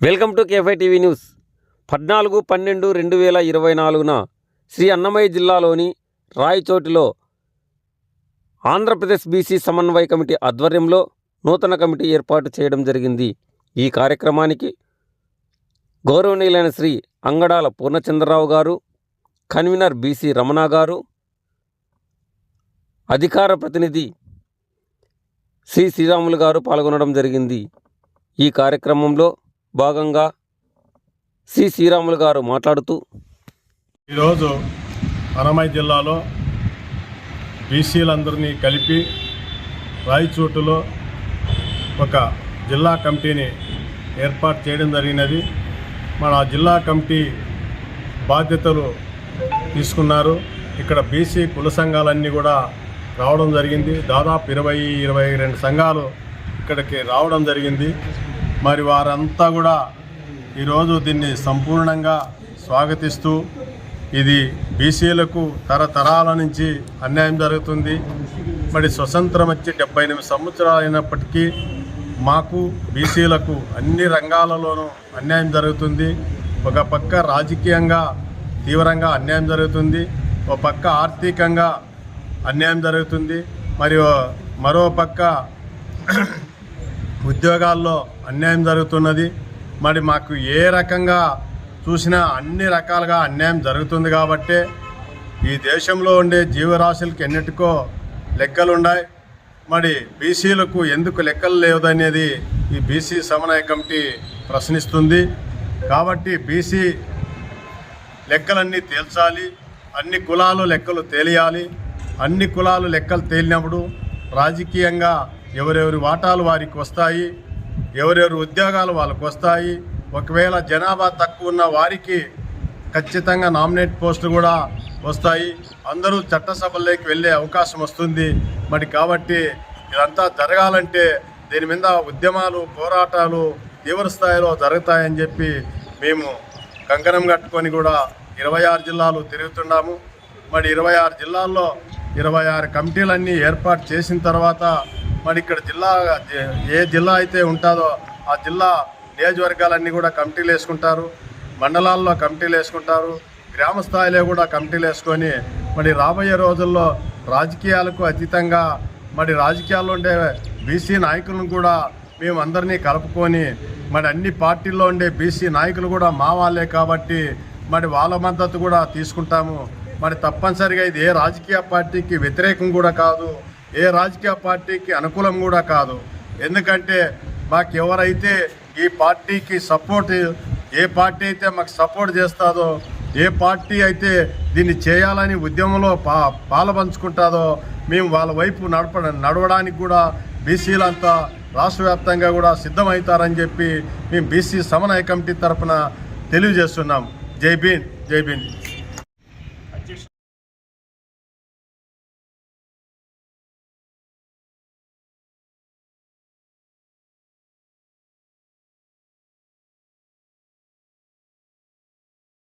Welcome to కేఫై TV news. పద్నాలుగు పన్నెండు రెండు వేల ఇరవై నాలుగున శ్రీ అన్నమయ్య జిల్లాలోని రాయచోటిలో ఆంధ్రప్రదేశ్ బీసీ సమన్వయ కమిటీ ఆధ్వర్యంలో నూతన కమిటీ ఏర్పాటు చేయడం జరిగింది. ఈ కార్యక్రమానికి గౌరవనీయులైన శ్రీ అంగడాల పూర్ణచంద్రరావు గారు కన్వీనర్ బీసీ రమణ గారు అధికార ప్రతినిధి శ్రీ శ్రీరాములు గారు పాల్గొనడం జరిగింది. ఈ కార్యక్రమంలో భాగంగా సి శ్రీరాములు గారు మాట్లాడుతూ ఈరోజు అన్నమయ్య జిల్లాలో బీసీలందరినీ కలిపి రాయచోటులో ఒక జిల్లా కమిటీని ఏర్పాటు చేయడం జరిగినది. మన జిల్లా కమిటీ బాధ్యతలు తీసుకున్నారు. ఇక్కడ బీసీ కుల సంఘాలన్నీ కూడా రావడం జరిగింది. దాదాపు ఇరవై ఇరవై రెండు సంఘాలు ఇక్కడికి రావడం జరిగింది. మరి వారంతా కూడా ఈరోజు దీన్ని సంపూర్ణంగా స్వాగతిస్తూ ఇది బీసీలకు తరతరాల నుంచి అన్యాయం జరుగుతుంది. మరి స్వతంత్రం వచ్చి డెబ్బై ఎనిమిది సంవత్సరాలు అయినప్పటికీ మాకు బీసీలకు అన్ని రంగాలలోనూ అన్యాయం జరుగుతుంది. ఒక పక్క రాజకీయంగా తీవ్రంగా అన్యాయం జరుగుతుంది. ఒక పక్క ఆర్థికంగా అన్యాయం జరుగుతుంది. మరియు మరో పక్క ఉద్యోగాల్లో అన్యాయం జరుగుతున్నది. మరి మాకు ఏ రకంగా చూసినా అన్ని రకాలుగా అన్యాయం జరుగుతుంది కాబట్టే ఈ దేశంలో ఉండే జీవరాశులకి ఎన్నిటికో లెక్కలున్నాయి మరి బీసీలకు ఎందుకు లెక్కలు లేవదనేది ఈ బీసీ సమన్వయ కమిటీ ప్రశ్నిస్తుంది. కాబట్టి బీసీ లెక్కలన్నీ తేల్చాలి. అన్ని కులాలు లెక్కలు తేలియాలి. అన్ని కులాలు లెక్కలు తేలినప్పుడు రాజకీయంగా ఎవరెవరి వాటాలు వారికి వస్తాయి ఎవరెవరి ఉద్యోగాలు వాళ్ళకు వస్తాయి ఒకవేళ జనాభా తక్కువ ఉన్న వారికి ఖచ్చితంగా నామినేట్ పోస్టులు కూడా వస్తాయి. అందరూ చట్టసభల్లోకి వెళ్ళే అవకాశం వస్తుంది. మరి కాబట్టి ఇదంతా జరగాలంటే దీని మీద ఉద్యమాలు పోరాటాలు తీవ్ర స్థాయిలో జరుగుతాయని చెప్పి మేము కంకణం కట్టుకొని కూడా ఇరవై ఆరు జిల్లాలు తిరుగుతున్నాము. మరి ఇరవై ఆరు జిల్లాల్లో ఇరవై ఆరు కమిటీలన్నీ ఏర్పాటు చేసిన తర్వాత మరి ఇక్కడ జిల్లా ఏ జిల్లా అయితే ఉంటుందో ఆ జిల్లా నియోజకవర్గాలన్నీ కూడా కమిటీలు వేసుకుంటారు. మండలాల్లో కమిటీలు వేసుకుంటారు. గ్రామ స్థాయిలో కూడా కమిటీలు వేసుకొని మరి రాబోయే రోజుల్లో రాజకీయాలకు అతీతంగా మరి రాజకీయాల్లో ఉండే బీసీ నాయకులను కూడా మేము అందరినీ కలుపుకొని మరి అన్ని పార్టీల్లో ఉండే బీసీ నాయకులు కూడా మా వాళ్ళే కాబట్టి మరి వాళ్ళ మద్దతు కూడా తీసుకుంటాము. మరి తప్పనిసరిగా ఇది ఏ రాజకీయ పార్టీకి వ్యతిరేకం కూడా కాదు. ఏ రాజకీయ పార్టీకి అనుకూలం కూడా కాదు. ఎందుకంటే మాకు ఎవరైతే ఈ పార్టీకి సపోర్ట్ ఏ పార్టీ అయితే మాకు సపోర్ట్ చేస్తుందో ఏ పార్టీ అయితే దీన్ని చేయాలని ఉద్యమంలో పా పాలపంచుకుంటుందో మేము వాళ్ళ వైపు నడప నడవడానికి కూడా బీసీలంతా రాష్ట్ర వ్యాప్తంగా కూడా సిద్ధమవుతారని చెప్పి మేము బీసీ సమన్వయ కమిటీ తరఫున తెలియజేస్తున్నాం. జై భీమ్ జై భీమ్.